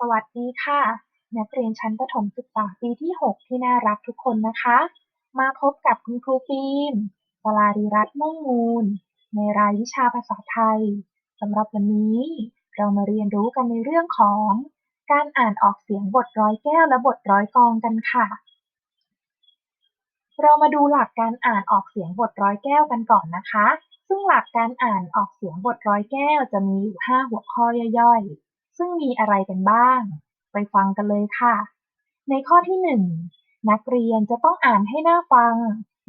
สวัสดีค่ะ นักเรียนชั้นประถมศึกษาปีที่ 6 ที่น่ารักทุกคนนะคะ มาพบกับคุณครูฟิล์มวลารีรัตน์ม่วงมูล ในรายวิชาภาษาไทยสำหรับวันนี้ เรามาเรียนรู้กันในเรื่องของ การอ่านออกเสียงบทร้อยแก้วและบทร้อยกองกันค่ะ เรามาดูหลักการอ่านออกเสียงบทร้อยแก้วกันก่อนนะคะ ซึ่งหลักการอ่านออกเสียงบทร้อยแก้วจะมีอยู่ 5 หัวข้อย่อยๆ ซึ่งมีอะไรกันบ้าง ไปฟังกันเลยค่ะ ในข้อที่ 1 นักเรียนจะต้องอ่านให้หน่าฟัง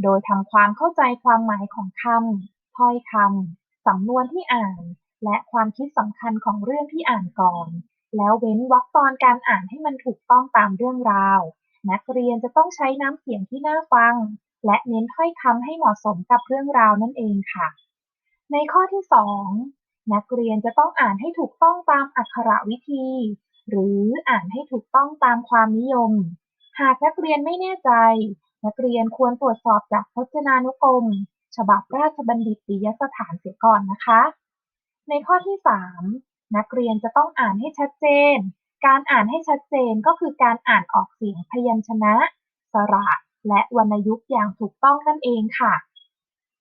โดยทำความเข้าใจความหมายของคำถ้อยคำสำนวนที่อ่าน และความคิดสำคัญของเรื่องที่อ่านก่อน แล้วเว้นวรรคตอนการอ่านให้มันถูกต้องตามเรื่องราว นักเรียนจะต้องใช้น้ำเสียงที่น่าฟัง และเน้นถ้อยคำให้เหมาะสมกับเรื่องราวนั่นเองค่ะ ในข้อที่ 2 นักเรียนจะต้องอ่านให้ถูกต้องตามอักขระวิธี หรืออ่านให้ถูกต้องตามความนิยม หากนักเรียนไม่แน่ใจ นักเรียนควรตรวจสอบจากพจนานุกรม ฉบับราชบัณฑิตยสถานเสียก่อนนะคะ ในข้อที่ 3 นักเรียนจะต้องอ่านให้ชัดเจน การอ่านให้ชัดเจนก็คือการอ่านออกเสียงพยัญชนะ สระ และวรรณยุกต์อย่างถูกต้องนั่นเองค่ะ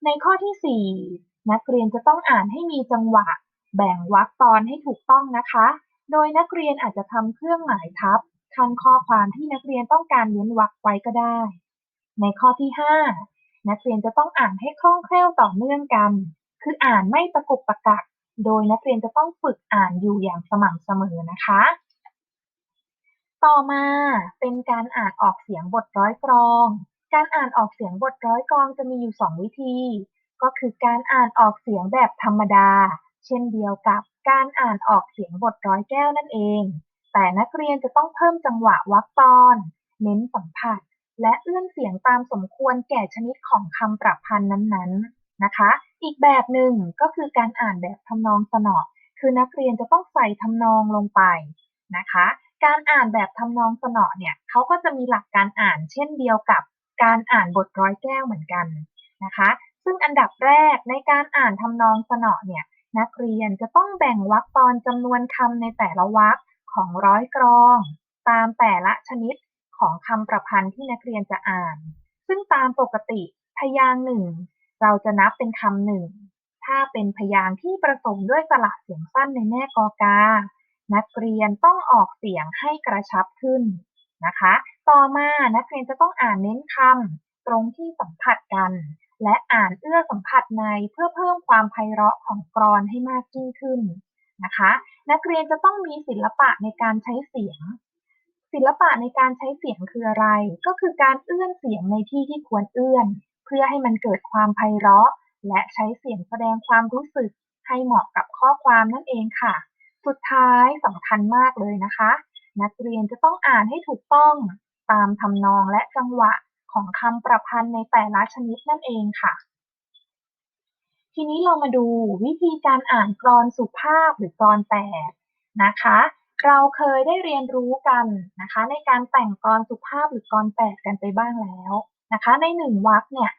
ในข้อที่ 4 นักเรียนจะต้องอ่านให้มีจังหวะ แบ่งวรรคตอนให้ถูกต้องนะคะ โดยนักเรียนอาจจะทำเครื่องหมายทับคันข้อความที่นักเรียนต้องการเว้นวรรคไว้ก็ได้ ในข้อที่ 5 นักเรียนจะต้องอ่านให้คล่องแคล่วต่อเนื่องกัน คืออ่านไม่ตะกุกตะกัก โดยนักเรียนจะต้องฝึกอ่านอยู่อย่างสม่ำเสมอนะคะ ต่อมาเป็นการอ่านออกเสียงบทร้อยกรอง การอ่านออกเสียงบทร้อยกรองจะมีอยู่ 2 วิธี ก็คือการอ่านออกเสียงแบบธรรมดา เช่นเดียวกับการอ่านออกเสียงบทร้อยแก้วนั่นเอง แต่นักเรียนจะต้องเพิ่มจังหวะวรรคตอน เน้นสัมผัส และเอื้อนเสียงตามสมควรแก่ชนิดของคำประพันธ์นั้นๆนะคะ อีกแบบหนึ่งก็คือการอ่านแบบทำนองสนอคือนักเรียนจะต้องใส่ทำนองลงไปนะคะ การอ่านแบบทำนองสนอเนี่ยเขาก็จะมีหลักการอ่านเช่นเดียวกับการอ่านบทร้อยแก้วเหมือนกันนะคะ ซึ่งอันดับแรกในการอ่านทำนองสนอเนี่ยนักเรียนจะต้องแบ่งวรรคตอนจำนวนคำในแต่ละวรรคของร้อยกรอง ตามแต่ละชนิดของคำประพันธ์ที่นักเรียนจะอ่าน ซึ่งตามปกติพยางหนึ่งเราจะนับเป็นคำหนึ่ง ถ้าเป็นพยางที่ประสมด้วยสระเสียงสั้นในแม่กอกา นักเรียนต้องออกเสียงให้กระชับขึ้นนะคะ ต่อมานักเรียนจะต้องอ่านเน้นคำตรงที่สัมผัสกัน และอ่านเอื้อสัมผัสในเพื่อเพิ่มความไพเราะของกรอนให้มากยิ่งขึ้นนะคะ นักเรียนจะต้องมีศิลปะในการใช้เสียง ศิลปะในการใช้เสียงคืออะไร ก็คือการเอื้อนเสียงในที่ที่ควรเอื้อน เพื่อให้มันเกิดความไพเราะ และใช้เสียงแสดงความรู้สึกให้เหมาะกับข้อความนั่นเองค่ะ สุดท้ายสำคัญมากเลยนะคะ นักเรียนจะต้องอ่านให้ถูกต้องตามทำนองและจังหวะ ของคำประพันธ์ในแต่ละชนิดนั่นเองค่ะ ทีนี้เรามาดูวิธีการอ่านกรอนสุภาพหรือกรอนแปดนะคะ เราเคยได้เรียนรู้กันนะคะ ในการแต่งกรอนสุภาพหรือกรอนแปดกันไปบ้างแล้วนะคะ ในหนึ่งวรรคเนี่ย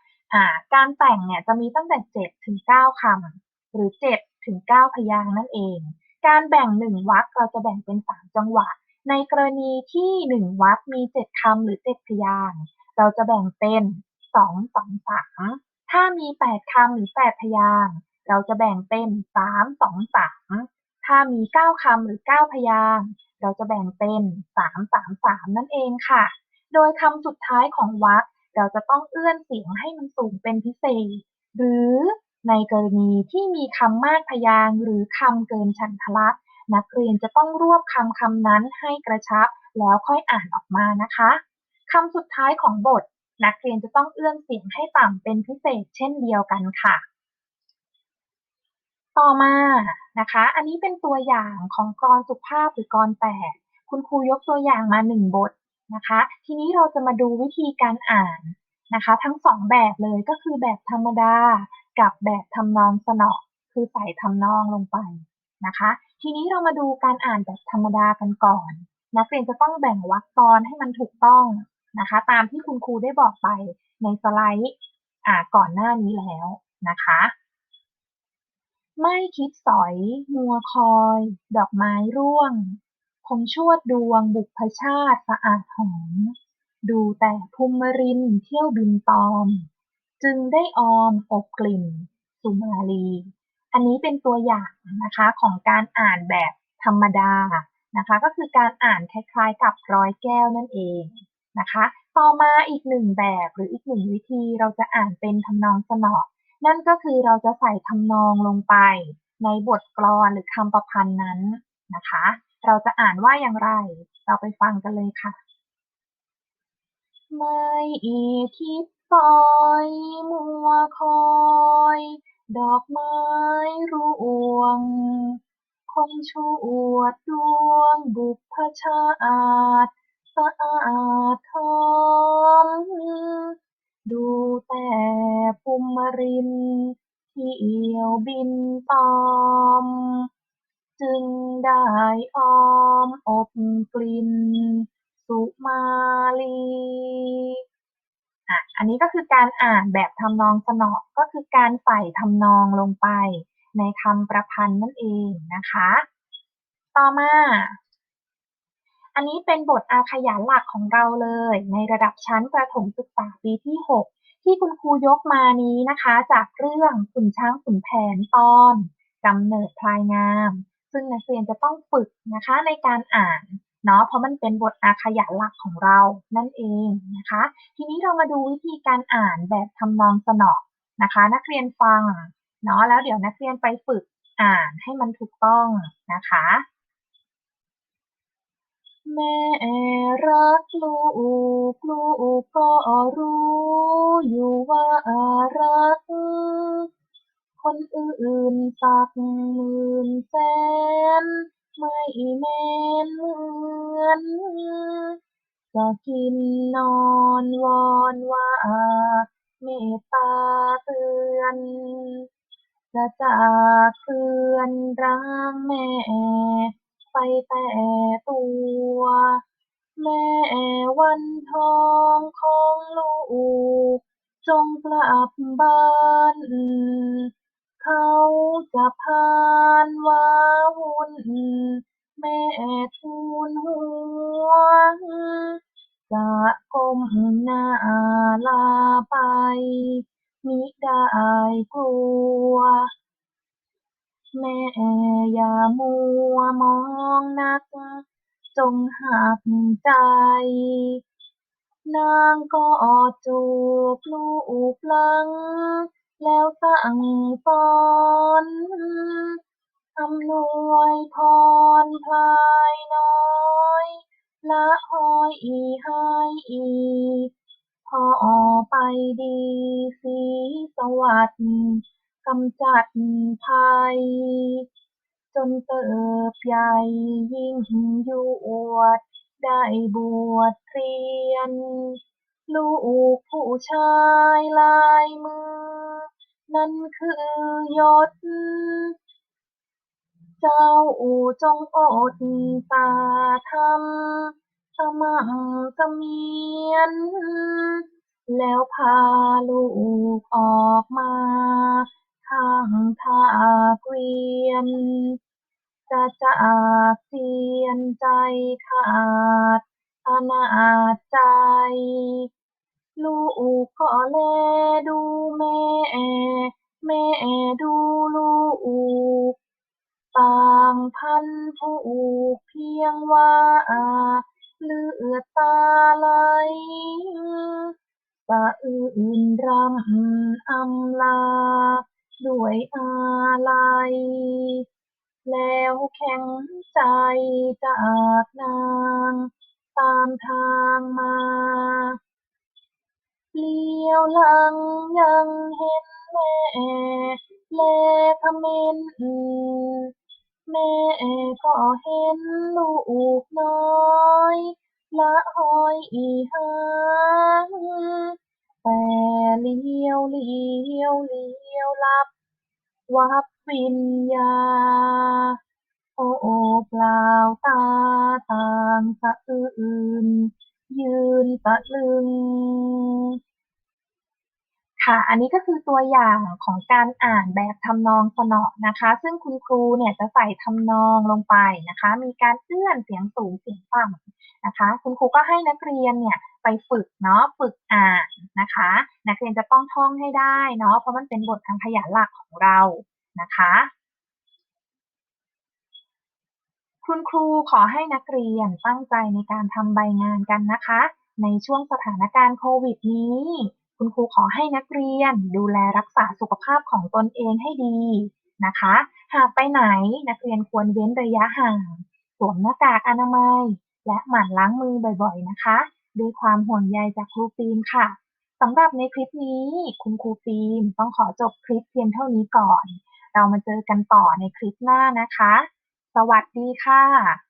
การแต่งเนี่ยจะมีตั้งแต่7ถึง9คำหรือ7ถึง9พยางค์นั่นเอง การแบ่งหนึ่งวรรคเราจะแบ่งเป็น 3 จังหวะ ในกรณีที่หนึ่งวรรคมี 7คำหรือ 7 พยางค์ เราจะแบ่งเป็น2 2 3ถ้ามี8คำหรือ8พยางเราจะแบ่งเป็น3 2 3ถ้ามี9คำหรือ9พยางเราจะแบ่งเป็น3 3 3นั่นเองค่ะ โดยคำสุดท้ายของวรรคเราจะต้องเอื้อนเสียงให้มันสูงเป็นพิเศษ หรือในกรณีที่มีคำมากพยางหรือคำเกินฉันทลักษณ์นักเรียนจะต้องรวบคำคำนั้นให้กระชับ แล้วค่อยอ่านออกมานะคะ คำสุดท้ายของบท นักเรียนจะต้องเอื้อนเสียงให้ต่ำเป็นพิเศษเช่นเดียวกันค่ะ ต่อมานะคะ อันนี้เป็นตัวอย่างของกรสุภาพหรือกรแปดคุณครูยกตัวอย่างมาหนึ่งบทนะคะ ทีนี้เราจะมาดูวิธีการอ่านนะคะ ทั้งสองแบบเลยก็คือแบบธรรมดากับแบบทำนองสนอคือใส่ทำนองลงไปนะคะ ทีนี้เรามาดูการอ่านแบบธรรมดากันก่อน นักเรียนจะต้องแบ่งวรรคตอนให้มันถูกต้อง นะคะ ตามที่คุณครูได้บอกไปในสไลด์ก่อนหน้านี้แล้วนะคะ ไม่คิดสอยมัวคอย ดอกไม้ร่วง คงชวดดวงบุพชาติสะอาดหอม ดูแต่ภูมิรินเที่ยวบินตอม จึงได้ออมอบกลิ่น สุมาลี อันนี้เป็นตัวอย่างนะคะของการอ่านแบบธรรมดานะคะ ก็คือการอ่านคล้ายๆกับร้อยแก้วนั่นเอง นะคะ ต่อมาอีกหนึ่งแบบหรืออีกหนึ่งวิธีเราจะอ่านเป็นทำนองสนอนั่นก็คือเราจะใส่ทำนองลงไป ในบทกลอนหรือคำประพันธ์นั้นนะคะ เราจะอ่านว่าอย่างไร เราไปฟังกันเลยค่ะไม่คิดปล่อยมัวคอย ดอกไม้ร่วง คงชวดดวงบุพชาติ สะอาทมดูแต่ภูมิรินเที่ยวบินตอม จึงได้ออมอบกลิ่นสุมาลีอะอันนี้ก็คือการอ่านแบบทำนองสนอก็คือการใส่ทำนองลงไปในคำประพันธ์นั่นเองนะคะ ต่อมา อันนี้เป็นบทอาขยานหลักของเราเลย ในระดับชั้นประถมศึกษาปีที่ 6 ที่คุณครูยกมานี้นะคะ จากเรื่องขุนช้างขุนแผนตอนกำเนิดพลายงาม ซึ่งนักเรียนจะต้องฝึกนะคะในการอ่านเนาะเพราะมันเป็นบทอาขยานหลักของเรานั่นเองนะคะ ทีนี้เรามาดูวิธีการอ่านแบบทำนองสนอนะคะ นักเรียนฟังเนาะแล้วเดี๋ยวนักเรียนไปฝึกอ่านให้มันถูกต้องนะคะ แม่รักลูก ลูกก็รู้อยู่ว่ารัก คนอื่นสักหมื่นแสน ไม่แม่นเหมือนจะกินนอนวอนว่าเมตตาเตือนจะจากเพื่อนร่างแม่ ไปแต่ตัว แม่วันทองของลูก จงกลับบ้านเขาจะพานว้าวุ่นแม่ทูลหัวจะก้มหน้าลาไปมิได้กลัว แม่อย่ามัวมองนัก จงหักใจ นางก็จูบลูกลัง แล้วสั่งสอนอำนวยพรพลายน้อย ละห้อยให้อีพ่อไปดีศรีสวัสดิ์ กำจัดภัย จนเติบใหญ่ยิ่งยวด ได้บวชเรียน ลูกผู้ชายลายมือ นั่นคือยศ เจ้าจงอดตาทำสม่ำเสมียนแล้วพาลูกออกมา ข้างทาเกวียน จะจากเสียนใจขาดอนาจใจ ลูกก็แลดูแม่ แม่ดูลูก ต่างพันผูกเพียงว่าเลือดตาไหลสะอื้นรำอำลา ด้วยอาลัยแล้วแข็งใจจากนางตามทางมาเลี้ยวหลังยังเห็นแม่แลเขม็นแม่ก็เห็นลูกน้อย ละห้อยหาง แต่เลี้ยวเลี้ยวเลี้ยวลับ วับวิญญา โอ้เปล่าตาต่างสะอื่น ยืนตะลึง ค่ะ อันนี้ก็คือตัวอย่างของการอ่านแบบทำนองสนอนะคะ ซึ่งคุณครูเนี่ยจะใส่ทำนองลงไปนะคะ มีการเอื้อนเสียงสูงเสียงต่ำนะคะ คุณครูก็ให้นักเรียนเนี่ยไปฝึกเนาะฝึกอ่านนะคะ นักเรียนจะต้องท่องให้ได้เนาะเพราะมันเป็นบททางขยานหลักของเรานะคะ คุณครูขอให้นักเรียนตั้งใจในการทำใบงานกันนะคะ ในช่วงสถานการณ์โควิดนี้ คุณครูขอให้นักเรียนดูแลรักษาสุขภาพของตนเองให้ดีนะคะ หากไปไหนนักเรียนควรเว้นระยะห่าง สวมหน้ากากอนามัย และหมั่นล้างมือบ่อยๆนะคะ ด้วยความห่วงใยจากครูฟิล์มค่ะสำหรับในคลิปนี้คุณครูฟิล์มต้องขอจบคลิปเพียงเท่านี้ก่อน เรามาเจอกันต่อในคลิปหน้านะคะ สวัสดีค่ะ